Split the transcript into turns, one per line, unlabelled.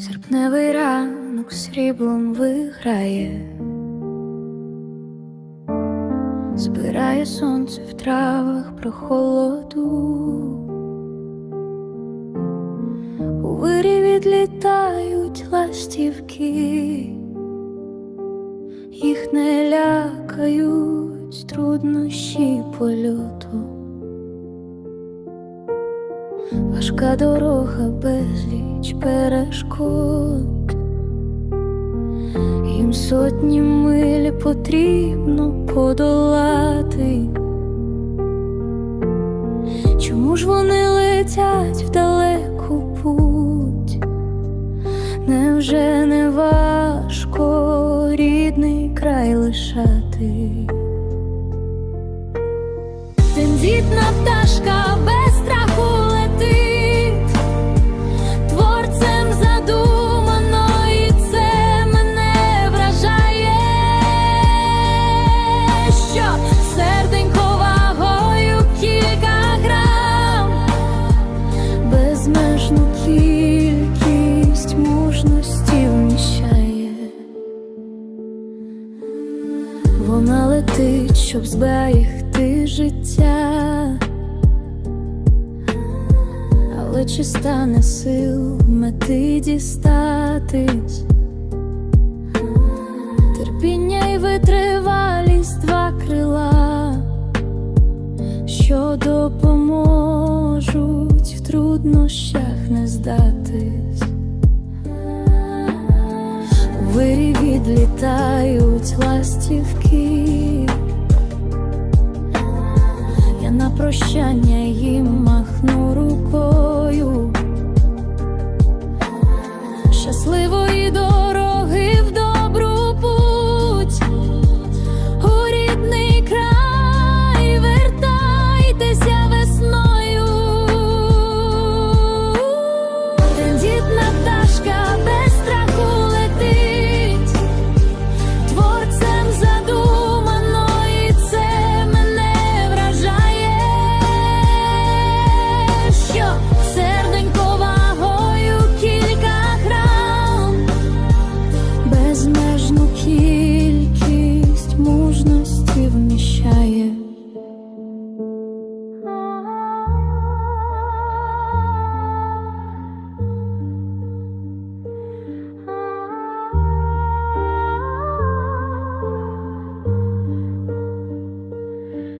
Серпневий ранок сріблом виграє, збирає сонце в травах прохолоду. У вирі відлітають ластівки, їх не лякають труднощі польоту. Важка дорога безліч перешкод, їм сотні миль потрібно подолати. Чому ж вони летять в далеку путь? Невже не важко рідний край лишати? Тендітна пташка летить, щоб зберегти життя, але чи стане сил мети дістатись? Терпіння й витривалість два крила, що допоможуть в труднощах не здатись. Вирі відлітають ластівки, прощання їм махну рукою.